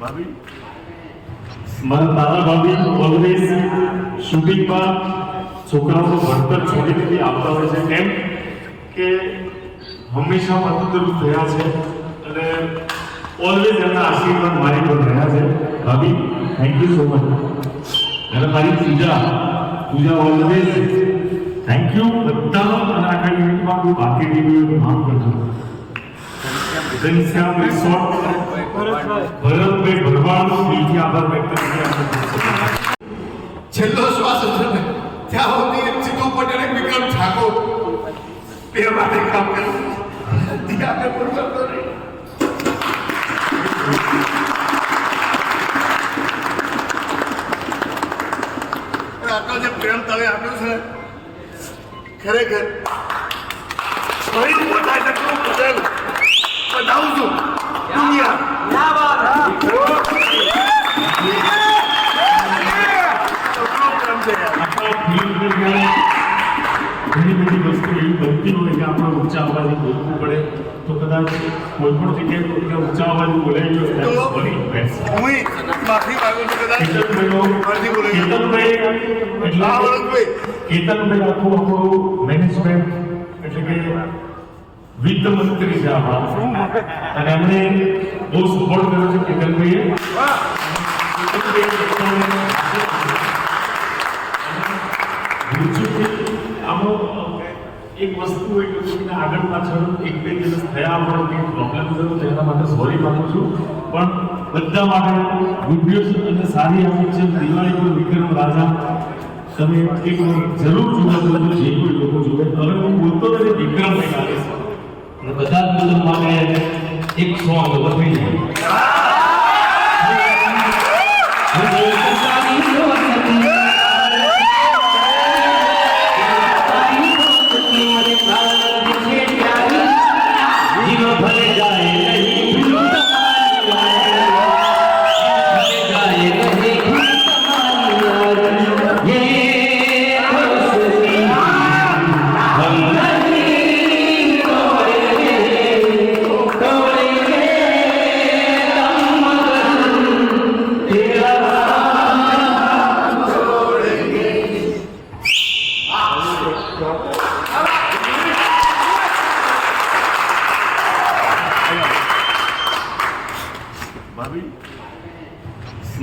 ભાભી? મારા દાદા ભાભી ઓલવેઝ શૂટિંગમાં છોકરાઓનું ભણતર છોડી દીધી આપતા હોય છે. કેમ કે હંમેશા મદદરૂપ થયા છે અને ઓલવેઝ એમના આશીર્વાદ મારી પર રહ્યા છે. ભાભી થેન્ક યુ સો મચ અને મારી Pooja Pooja always thank you બધા અને આખા યુનિટમાં હું બાકી એવું નામ કરજો ઘનશ્યામ રિસોર્ટ ભરતભાઈ ભરવાડ દિલથી આભાર વ્યક્ત કરી છેલ્લો શ્વાસ હતો ત્યાં સુધી જીતુ પટેલ વિક્રમ ઠાકોર બે માટે કામ કર્યું ત્યાં આપણે આટલો જે પ્રેમ તમે આપ્યો છે ખરેખર બતાવું છું ઘણી બધી વસ્તુ એવી બનતી હોય કે આપણે ઊંચા અવાજે બોલવું પડે તો કદાચ કોઈ પણ જગ્યાએ ઊંચા અવાજે બોલાઈ ગયો. હું માફી માંગુ છું કદાચ. કેતનભાઈ. કેતનભાઈ આખું આપણું મેનેજમેન્ટ એટલે કે વિત્ત મંત્રી છે આપણા અને એમણે બહુ સપોર્ટ કર્યો છે કેતનભાઈએ. એક વસ્તુ હોય કે આગળ પાછળ એક બે દિવસ થયા આપણો કંઈક પ્રોબ્લેમ થયો તેના માટે સોરી માગું છું. પણ બધા માટે ગુડ ન્યૂઝ અને સારી આપી છે. દિવાળી પર વિક્રમ રાજા, તમે એક જરૂર જોવા જજો, જે કોઈ લોકો જોવે. હવે હું બોલતો નથી વિક્રમ ભાઈ છે બધા જ લોકો માટે એક સોંગ બદલી જાય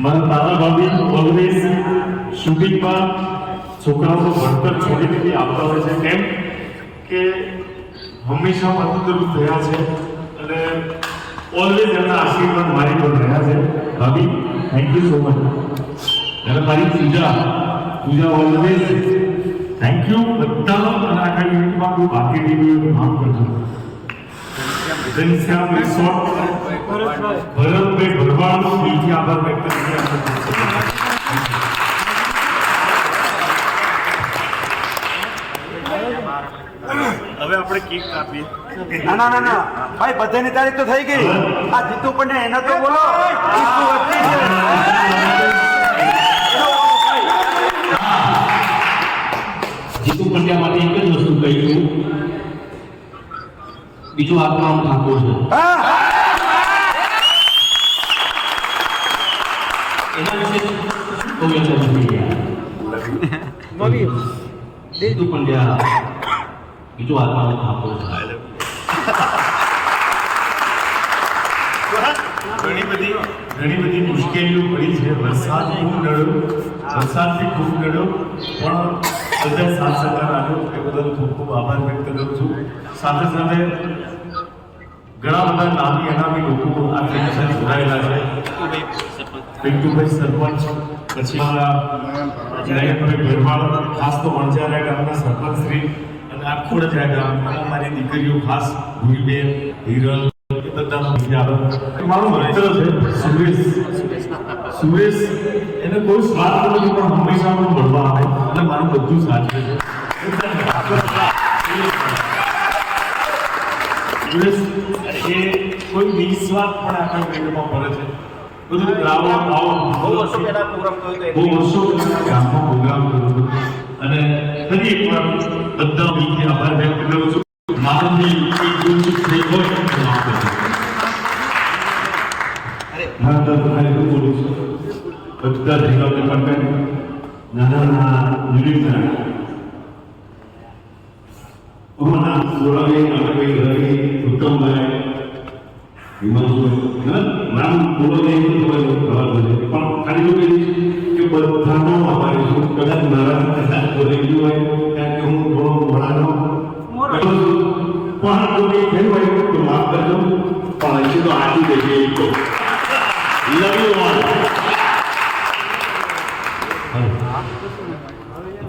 મારા દાદા ભાભી ઓલવેઝ શૂટિંગમાં છોકરાઓનું ભણતર છોડી દીધી આપતા હોય છે. કેમ કે હંમેશા મદદરૂપ થયા છે અને ઓલવેઝ એમના આશીર્વાદ મારી પર રહ્યા છે. ભાભી થેન્ક યુ સો મચ અને મારી Pooja Pooja always thank you બધા અને આખા યુનિટમાં કોઈ બાકી ટીવી નામ કરજો. ઘનશ્યામ રિસોર્ટ ભરતભાઈ ભરવાડ દિલથી આભાર વ્યક્ત હવે આપણે કેક કાપીએ. ના ના ના ના. ભાઈ બધાની તારીખ તો થઈ ગઈ. આ જીતુ પણ એને તો બોલો. જીતુ પંડ્યા માટે એક જ વસ્તુ કહી દઉં. બીજું આપનું નામ ઠાકોર છે. એના વિશે ગયા. પંડ્યા બીજું આપનું નામ ઠાકોર ઘણી બધી ઘણી બધી મુશ્કેલીઓ પડી છે. વરસાદ ખૂબ નડ્યો વરસાદથી ખૂબ નડ્યો પણ બધા સાથ સહકાર આવ્યો એ બદલ ખૂબ ખૂબ આભાર વ્યક્ત કરું છું. સાથે સાથે ઘણા બધા નામી અનામી લોકો આ સાથે જોડાયેલા છે. પિન્ટુભાઈ સરપંચ, પછી નયનભાઈ ભરવાડ ખાસ તો વણઝારા ગામના સરપંચ શ્રી અને આખોડજા ગામ મારી દીકરીઓ ખાસ, ભૂલબેન, હિરલ મારો મિત્ર છે સુરેશ. સુરેશ, એને કોઈ સ્વાર્થ નથી, પણ હંમેશા મને મળવા આવે. અને મારું બધું સાચવે છે. એ કોઈ નિસ્વાર્થ પણ આખા વેદમાં ભરે છે. બધું લાવો આવો બહુ વર્ષો પહેલા પ્રોગ્રામ બહુ વર્ષો પહેલા ગામમાં પ્રોગ્રામ કર્યો હતો. અને ફરી એકવાર બધા મીઠી આભાર વ્યક્ત કરું છું. એક ભૂલ ચૂક થઈ હોય તો માફ હા તો તમારે એટલું બોલું છું. બધા ભેગા ડિપાર્ટમેન્ટ નાના નાના યુનિટના pemenang sebagai APB dari Hukum Baik dimaksud dan enam pulau itu sebagai kalau dari Pak kali ini coba tahu apa itu kadang marah kadang boleh juga dan kamu belum merano kalau Pak Kudi Dewa itu kemarin itu Pak Cilo Adi Dewi itu love you all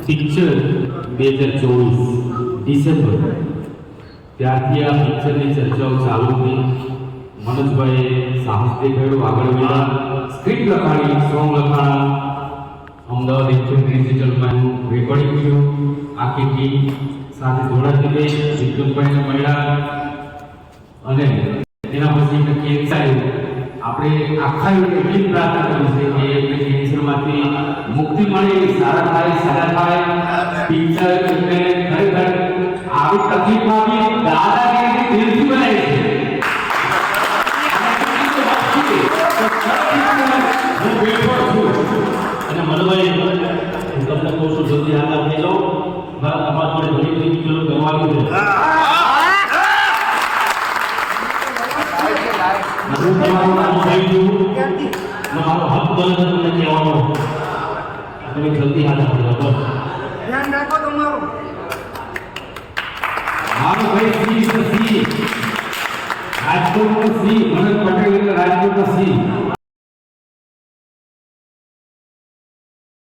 picture 2024 December. ત્યારથી આ પિક્ચરની ચર્ચાઓ ચાલુ થઈ. મનોજભાઈએ સાહસ દેખાડ્યું આગળ વધ્યા script લખાણી, સોંગ લખાણા. અમદાવાદ એકસો ડિજિટલમાં એનું રેકોર્ડિંગ થયું. આખી ટીમ સાથે જોડાતી ગઈ વિક્રમભાઈને મળ્યા. અને એના પછી નક્કી થાય આપણે આખા એટલી પ્રાર્થના કરી છે કે એમને કેન્સરમાંથી મુક્તિ મળે, સારા થાય સારા થાય. પિક્ચર ખરેખર આવી તકલીફમાં દાદાગીરી દિલથી બનાવી છે. અને મનભાઈ હું તમને કહું છું, જલ્દી હાથ થઈ જાઓ. મારા તમારા જોડે ઘણી બધી તમારું કહી દઉં મારો હક બને છે તમે જલ્દી હાથ આપી દો બસ